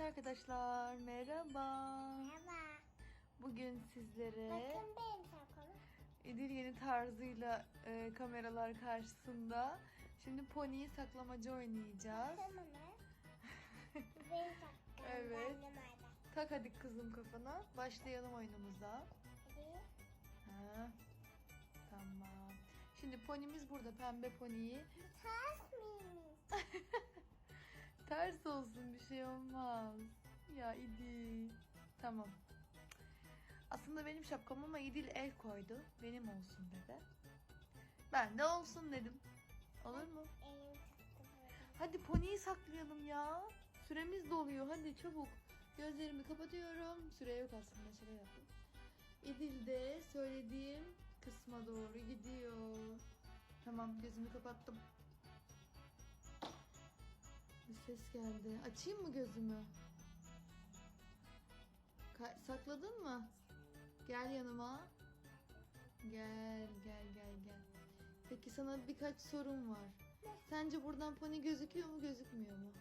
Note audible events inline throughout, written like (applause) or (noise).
Evet arkadaşlar merhaba. Merhaba. Bugün sizlere Bakın benim sakalım. İdil yeni tarzıyla e, kameralar karşısında. Şimdi poniyi saklamacı oynayacağız. Bana. benim sakalım. (laughs) Evet. Tak hadi kızım kafana. Başlayalım oyunumuza. Hadi. Ha. Tamam. Şimdi ponimiz burada pembe poniyi. Ters miymiş? Ters olsun bir şey olmaz. Ya İdil. Tamam. Aslında benim şapkam ama İdil el koydu. Benim olsun dedi. Ben de olsun dedim. Olur mu? Hadi poniyi saklayalım ya. Süremiz doluyor. Hadi çabuk. Gözlerimi kapatıyorum. Süre yok aslında. Şaka yaptım. İdil de söylediğim kısma doğru gidiyor. Tamam gözümü kapattım. Bir ses geldi. Açayım mı gözümü? Ka- sakladın mı? Gel yanıma. Gel gel gel gel. Peki sana birkaç sorum var. Sence buradan pony gözüküyor mu gözükmüyor mu?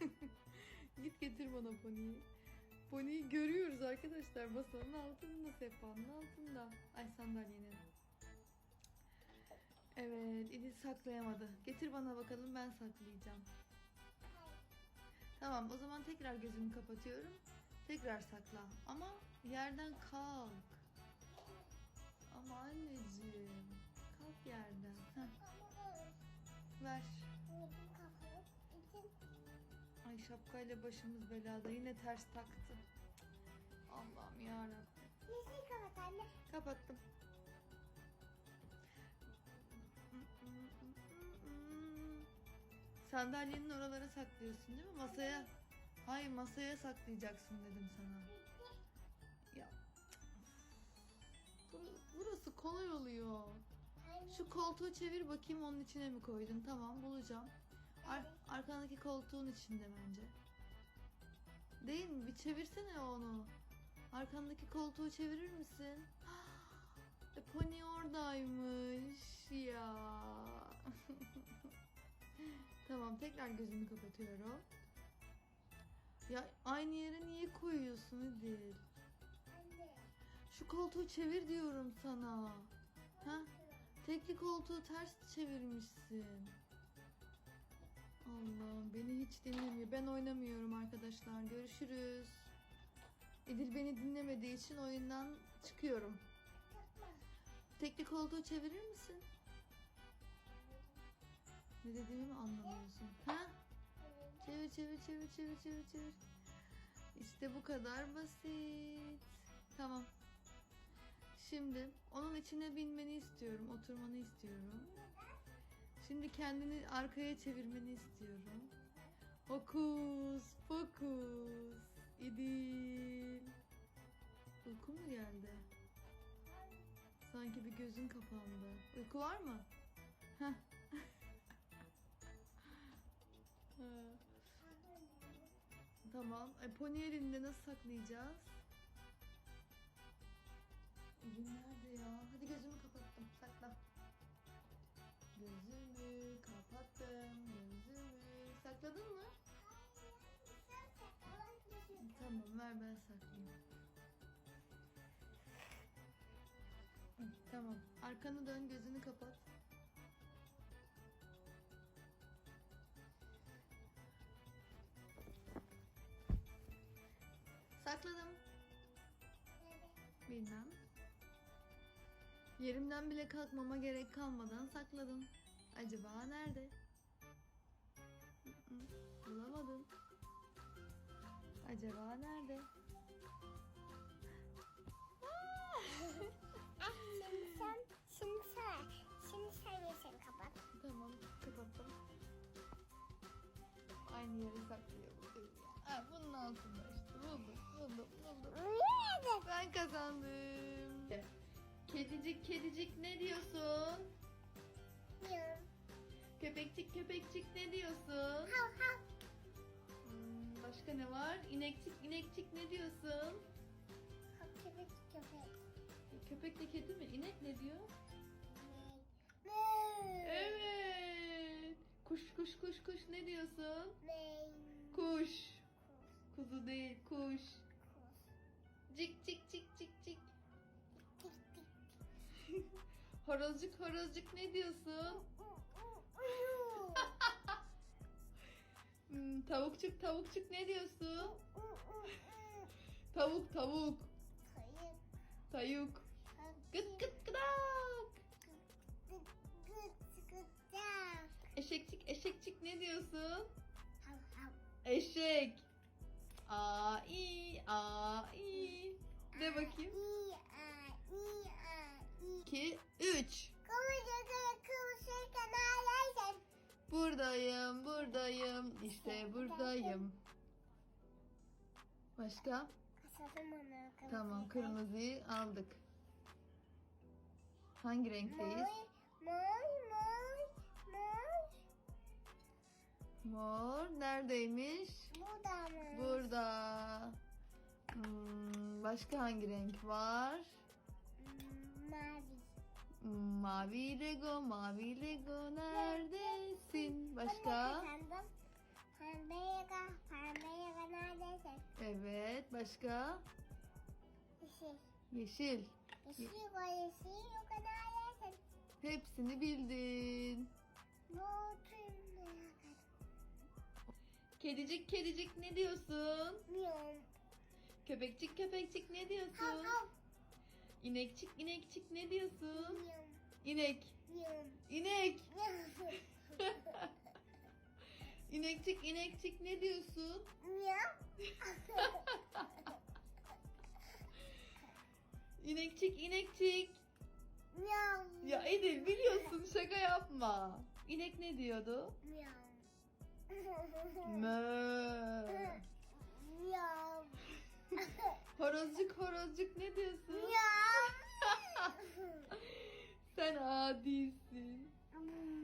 (laughs) Git getir bana poniyi. Poniyi görüyoruz arkadaşlar. Masanın altında, sehpanın altında. Ay sandalyenin. Evet, İdil saklayamadı. Getir bana bakalım ben saklayacağım. Tamam o zaman tekrar gözümü kapatıyorum. Tekrar sakla. Ama yerden kalk. Ama anneciğim. Kalk yerden. Heh, ver. Ay şapkayla başımız belada. Yine ters taktı. Allah'ım yarabbim. Kapat anne. Kapattım. Sandalyenin oralara saklıyorsun değil mi? Masaya. Hayır masaya saklayacaksın dedim sana. Ya. Bur- Burası kolay oluyor. Şu koltuğu çevir bakayım onun içine mi koydun? Tamam bulacağım. Ar- arkandaki koltuğun içinde bence. Değil mi? Bir çevirsene onu. Arkandaki koltuğu çevirir misin? (gasps) E, pony oradaymış ya. (laughs) tamam tekrar gözümü kapatıyorum. Ya aynı yere niye koyuyorsun İdil? Anne. Şu koltuğu çevir diyorum sana. Ha? Tekli koltuğu ters çevirmişsin. Allah'ım beni hiç dinlemiyor. Ben oynamıyorum arkadaşlar. Görüşürüz. Edil beni dinlemediği için oyundan çıkıyorum. Tekli koltuğu çevirir misin? Ne dediğimi mi anlamıyorsun? Ha? Çevir çevir çevir çevir çevir çevir. İşte bu kadar basit. Tamam. Şimdi onun içine binmeni istiyorum. Oturmanı istiyorum. Şimdi kendini arkaya çevirmeni istiyorum. Fokus, fokus. İdil. Uyku mu geldi? Sanki bir gözün kapandı. Uyku var mı? Heh. Tamam. E, pony elinde nasıl saklayacağız? Elim nerede ya? Hadi gözümü kapattım. Sakla. Gözümü kapattım. Gözümü. Sakladın mı? Tamam ver ben saklayayım. Tamam. Arkanı dön gözünü kapat. Sakladım. Bilmem. Yerimden bile kalkmama gerek kalmadan sakladım. Acaba nerede? Bulamadım. Acaba nerede? Ah şimdi sen, şimdi sen, şimdi sen yeşil kapat. Tamam, kapattım. Aynı yere saklayalım. Ha, bunun altında Ben kazandım. Kedicik, kedicik ne diyorsun? Diyorum. Köpekçik, köpekçik ne diyorsun? Hav hav. Hmm, başka ne var? İnekçik, inekçik ne diyorsun? Köpek köpek. Köpek de kedi mi? İnek ne diyor? Evet. Kuş, kuş, kuş, kuş ne diyorsun? Kuş. Kuzu değil kuş. Cik cik cik Horozcuk horozcuk ne diyorsun? Hmm, tavukçuk tavukçuk ne diyorsun? Tavuk tavuk. Tayuk. Gıt gıt gıdak. Eşekçik eşekçik ne diyorsun? Eşek. A i a i. De bakayım. İ a i a i. 2 3. Kıvırcık kıvırcık kanallarsan. Buradayım, buradayım. İşte buradayım. Başka? Tamam, kırmızıyı aldık. Hangi renkteyiz? Mor mor mor. Mor neredeymiş? Burada mı? Burada. Hmm, başka hangi renk var? Mavi. Lego, mavi Lego neredesin? Başka? Pembe yaka, pembe yaka neredesin? Evet, başka? Yeşil. Yeşil. Yeşil var, yeşil yok neredesin? Hepsini bildin. Notum yaka. Kedicik kedicik ne diyorsun? Miyon. Köpekçik köpekçik ne Hav diyorsun? hav. İnekçik inekçik ne diyorsun? Miyon. İnek. İnek. (laughs) İnekçik inekçik ne diyorsun? (laughs) İnekçik inekçik. Ya Edil biliyorsun şaka yapma. İnek ne diyordu? Mö. Horozcuk horozcuk ne diyorsun? Sen adisin. Hmm.